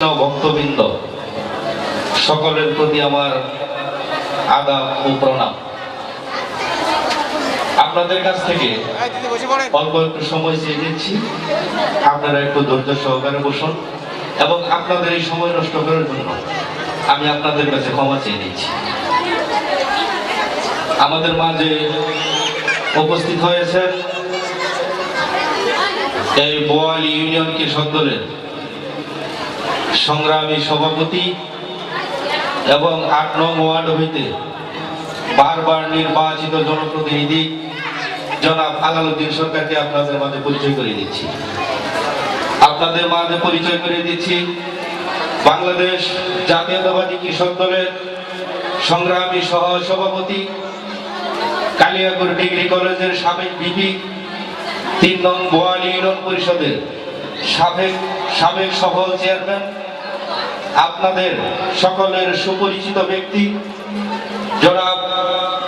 ভক্তবৃন্দ, সকলের প্রতি আমার আদাব ও প্রণাম। আপনাদের কাছ থেকে অল্প একটু সময় চেয়ে নিচ্ছি। আপনারা একটু ধৈর্য সহকারে বসুন এবং আপনাদের এই সময় নষ্ট করার জন্য আমি আপনাদের কাছে ক্ষমা চেয়ে নিচ্ছি। আমাদের মাঝে উপস্থিত হয়েছেন এই বোয়ালি ইউনিয়ন কৃষক দলের সংগ্রামী সভাপতি এবং আট নং ওয়ার্ড হইতে বারবার নির্বাচিত জনপ্রতিনিধি জনাব আলালুদ্দিন সরকারকে আপনাদের মাঝে পরিচয় করে দিচ্ছি। আপনাদের মাঝে পরিচয় করে দিচ্ছি বাংলাদেশ জাতীয়তাবাদী কৃষক দলের সংগ্রামী সহ সভাপতি, কালিয়াকুর ডিগ্রি কলেজের সাবেক ভিপি, তিন নং বোয়ালি ইউনিয়ন পরিষদের সাবেক সাবেক সফল চেয়ারম্যান আপনাদের সকলের সুপরিচিত ব্যক্তি, জনাব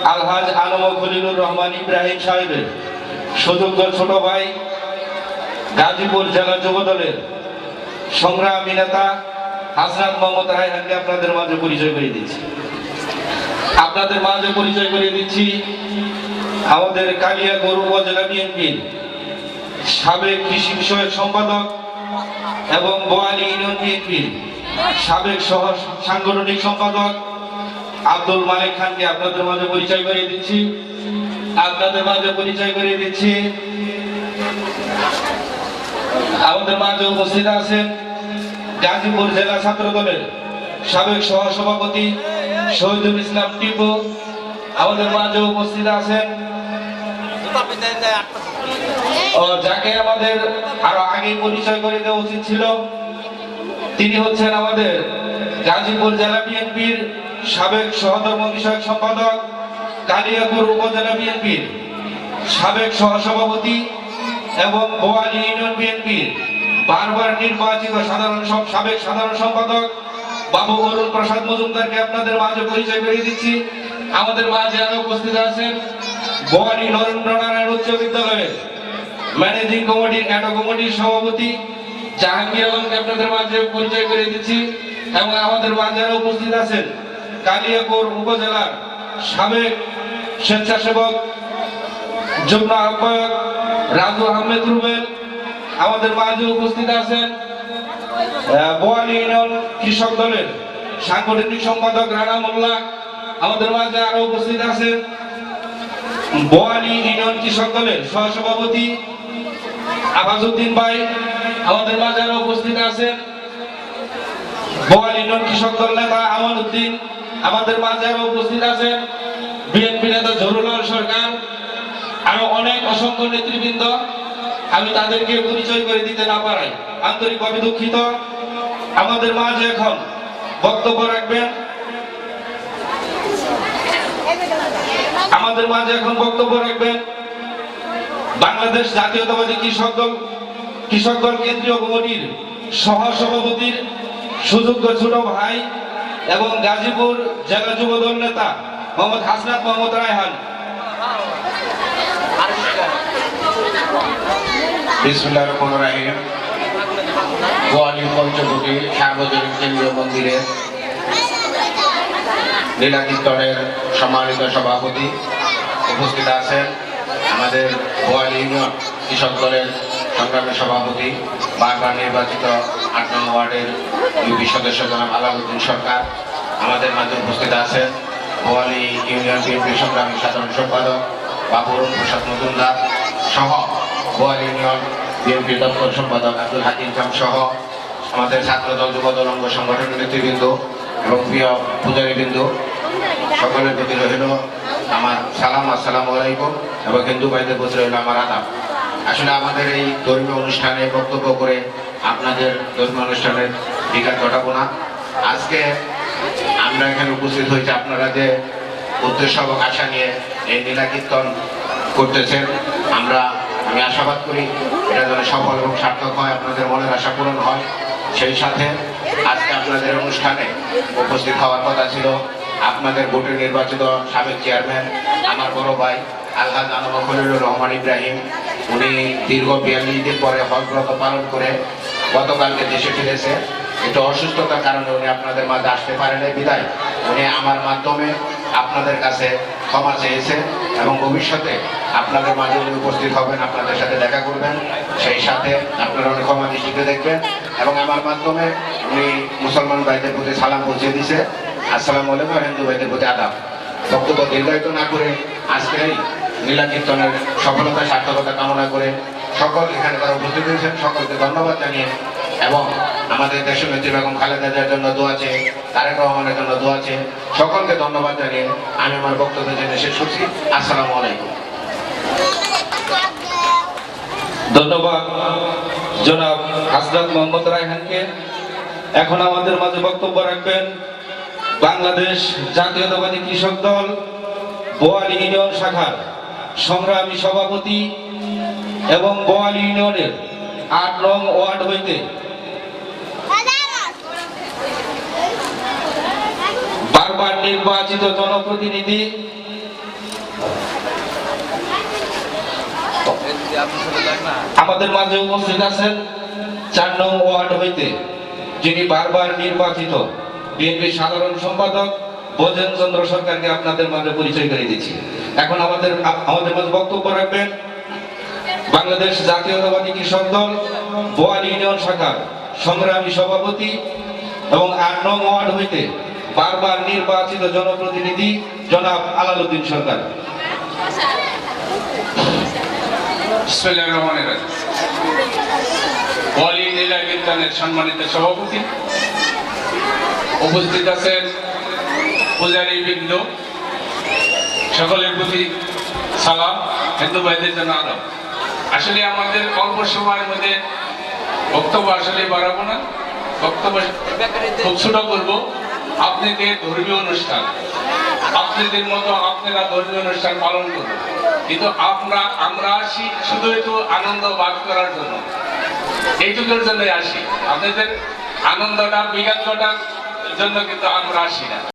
আলহাজ আলম খলিলুর রহমান ইব্রাহিম সাহেবের সুযোগ্য ছোট ভাই, গাজীপুর জেলা যুবদলের সংগ্রামী নেতা হাসনাত মোহাম্মদ রায়হানকে আপনাদের মাঝে পরিচয় করিয়ে দিচ্ছি। আপনাদের মাঝে পরিচয় করিয়ে দিচ্ছি আমাদের কালিয়া কালিয়াগড় উপজেলা বিএনপির সাবেক কৃষি বিষয়ক সম্পাদক এবং বোয়ালি ইউনিয়ন বিএনপির সাবেক সহ সাংগঠনিক সম্পাদক আব্দুল মালিক খানকে আপনাদের মাঝে পরিচয় করিয়ে দিচ্ছি। আপনাদের মাঝে পরিচয় করিয়ে দিচ্ছি। আমাদের মাঝে উপস্থিত আছেন গাজীপুর জেলা ছাত্র দলের সাবেক সহ সভাপতি শহীদুল ইসলাম টিপু। আমাদের মাঝে উপস্থিত আছেন যাকে আমাদের আরও আগে পরিচয় করে দেওয়া উচিত ছিল তিনি হচ্ছেন আমাদের গাজীপুর জেলা বিএনপির সাবেক সহধর্ম বিষয়ক সম্পাদক কালিয়াপুর উপজেলা বিএনপির সাবেক সহসভাপতি এবং বোয়ালি ইউনিয়ন বিএনপির বারবার নির্বাচিত সাধারণ সব সাবেক সাধারণ সম্পাদক বাবু অরুণ প্রসাদ মজুমদারকে আপনাদের মাঝে পরিচয় করে দিচ্ছি। আমাদের মাঝে আরও উপস্থিত আছেন বোয়ালি নরেন্দ্র নারায়ণ উচ্চ বিদ্যালয়ের ম্যানেজিং কমিটির, অ্যাডো কমিটির সভাপতি জাহাঙ্গীর মাঝে পরিচয় এবং আমাদের উপস্থিত আছেন উপজেলার সাবেক স্বেচ্ছাসেবক আহ্বায়ক আহমেদ আমাদের উপস্থিত আছেন ইউনিয়ন কৃষক দলের সাংগঠনিক সম্পাদক রানা মোল্লা, আমাদের মাঝে আরও উপস্থিত আছেন বোয়ালি ইউনিয়ন কৃষক দলের সহসভাপতি আবাজউদ্দিন ভাই আমাদের মাঝে আরও উপস্থিত আছেন বোয়ালি ইউনিয়ন কৃষক দল নেতা আমান উদ্দিন আমাদের মাঝে আরও উপস্থিত আছেন বিএনপি নেতা জহুরুল্লাহ সরকার, আরও অনেক অসংখ্য নেতৃবৃন্দ। আমি তাদেরকে পরিচয় করে দিতে না পারাই আন্তরিকভাবে দুঃখিত। আমাদের মাঝে এখন বক্তব্য রাখবেন। আমাদের মাঝে এখন বক্তব্য রাখবেন বাংলাদেশ জাতীয়তাবাদী কৃষক দল। কৃষক দল কেন্দ্রীয় কমিটির সহ সভাপতির সুযোগ্য ছোট ভাই এবং গাজীপুর জেলা যুবদল নেতা মোহাম্মদ হাসনাত মোহাম্মদ রায়হান। বিসমুল্লাহ রহমান কেন্দ্রীয় মন্দিরের লীলাকীর্তনের সম্মানিত সভাপতি উপস্থিত আছেন আমাদের গোয়ালি ইউনিয়ন কৃষক দলের সংগ্রামী সভাপতি, বারবার নির্বাচিত আট নং ওয়ার্ডের ইউপি সদস্য জনাব আলাউদ্দিন সরকার। আমাদের মাঝে উপস্থিত আছেন গোয়ালি ইউনিয়ন বিএনপি সংগ্রামী সাধারণ সম্পাদক বাবুর প্রসাদ মজুমদার সহ গোয়াল ইউনিয়ন বিএনপি দপ্তর সম্পাদক আব্দুল হাকিম খান সহ আমাদের ছাত্র ছাত্রদল যুবদল অঙ্গ সংগঠনের নেতৃবৃন্দ এবং প্রিয় পূজারীবৃন্দ। সকলের প্রতি রহিল আমার সালাম, আসসালামু আলাইকুম এবং হিন্দু ভাইদের প্রতি রহিল আমার আদাব। আসলে আমাদের এই ধর্মীয় অনুষ্ঠানে বক্তব্য করে আপনাদের ধর্মীয় অনুষ্ঠানের বিকাশ ঘটাবো না। আজকে আমরা এখানে উপস্থিত হয়েছি আপনারা যে উদ্দেশ্য আশা নিয়ে এই লীলা কীর্তন করতেছেন, আমরা, আমি আশাবাদ করি এটা যেন সফল এবং সার্থক হয়, আপনাদের মনের আশা পূরণ হয়। সেই সাথে আজকে আপনাদের অনুষ্ঠানে উপস্থিত হওয়ার কথা ছিল আপনাদের ভোটে নির্বাচিত সাবেক চেয়ারম্যান আমার বড় ভাই আনন্দ খলিলুর রহমান ইব্রাহিম, উনি দীর্ঘ বিয়াল্লিশ দিন পরে হজব্রত পালন করে গতকালকে দেশে ফিরেছে একটু অসুস্থতার কারণে উনি আপনাদের মাঝে আসতে পারেন বিদায়। উনি আমার মাধ্যমে আপনাদের কাছে ক্ষমা চেয়েছেন এবং ভবিষ্যতে আপনাদের মাঝে উনি উপস্থিত হবেন, আপনাদের সাথে দেখা করবেন। সেই সাথে আপনারা উনি ক্ষমা দৃষ্টিতে দেখবেন এবং আমার মাধ্যমে উনি মুসলমান ভাইদের প্রতি সালাম পৌঁছে দিছে আসসালামু আলাইকুম হিন্দু ভাইদের প্রতি আদাব বক্তব্য দীর্ঘায়িত না করে আজকে এই লীলা কীর্তনের সফলতা, সার্থকতা কামনা করে সকল এখানে তারা উপস্থিত হয়েছেন। সকলকে ধন্যবাদ জানিয়ে এবং আমাদের দেশ নেত্রী বেগম খালেদা জিয়ার জন্য দোয়া আছে তারেক রহমানের জন্য দোয়া আছে সকলকে ধন্যবাদ জানিয়ে আমি আমার বক্তব্য জেনে শেষ করছি। আসসালামু আলাইকুম। ধন্যবাদ জনাব হাসরাত মোহাম্মদ রায়হানকে। এখন আমাদের মাঝে বক্তব্য রাখবেন বাংলাদেশ জাতীয়তাবাদী কৃষক দল বোয়ালি ইউনিয়ন শাখার সংগ্রামী সভাপতি এবং বোয়ালি ইউনিয়নের আট নং ওয়ার্ড হইতে বারবার নির্বাচিত জনপ্রতিনিধি আমাদের মাঝে উপস্থিত আছেন চার নং ওয়ার্ড হইতে যিনি বারবার নির্বাচিত। বিএনপি সাধারণ সম্পাদক বোজেন চন্দ্র সরকারকে আপনাদের মাঝে পরিচয় করে দিচ্ছি। এখন আমাদের আমাদের মাঝে বক্তব্য রাখবেন বাংলাদেশ জাতীয়তাবাদী কৃষক দল বোয়ালি ইউনিয়ন শাখার সংগ্রামী সভাপতি এবং আট নং ওয়ার্ড হইতে বারবার নির্বাচিত জনপ্রতিনিধি জনাব আলালউদ্দিন সরকার। সম্মানিত সভাপতি উপস্থিত আছেন পূজারী বৃন্দ। সকলের প্রতি সালাম। হিন্দু ভাইদের জন্য আদব আসলে আমাদের অল্প সময়ের মধ্যে বক্তব্য আসলে বাড়াবো না। বক্তব্য খুব ছোট করব। আপনাদের ধর্মীয় অনুষ্ঠান। আপনাদের মতো আপনারা ধর্মীয় অনুষ্ঠান পালন করুন। কিন্তু আমরা আমরা আসি শুধু একটু আনন্দ বাদ করার জন্য। এইটুকুর জন্য আসি। আপনাদের আনন্দটা বিজ্ঞানটার জন্য কিন্তু আমরা আসি না